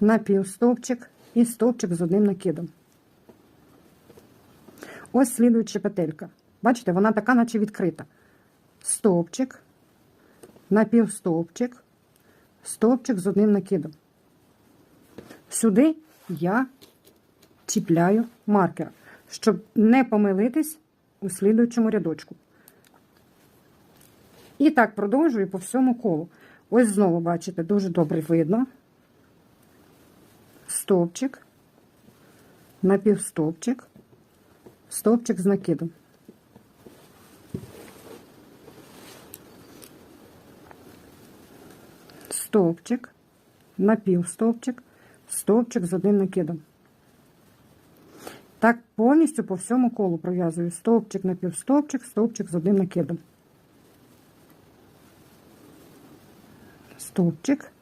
напівстовпчик і стовпчик з одним накидом. Ось слідуюча петелька. Бачите, вона така, наче відкрита. Стовпчик, напівстовпчик, стовпчик з одним накидом. Сюди я чіпляю маркер, щоб не помилитись у слідуючому рядочку. І так продовжую по всьому колу. Ось знову, бачите, дуже добре видно. Стовпчик, напівстовпчик, стовпчик з накидом. Стовпчик, напівстовпчик, стовпчик з одним накидом. Так повністю по всьому колу пров'язую стовпчик, напівстовпчик, стовпчик з одним накидом. Стовпчик,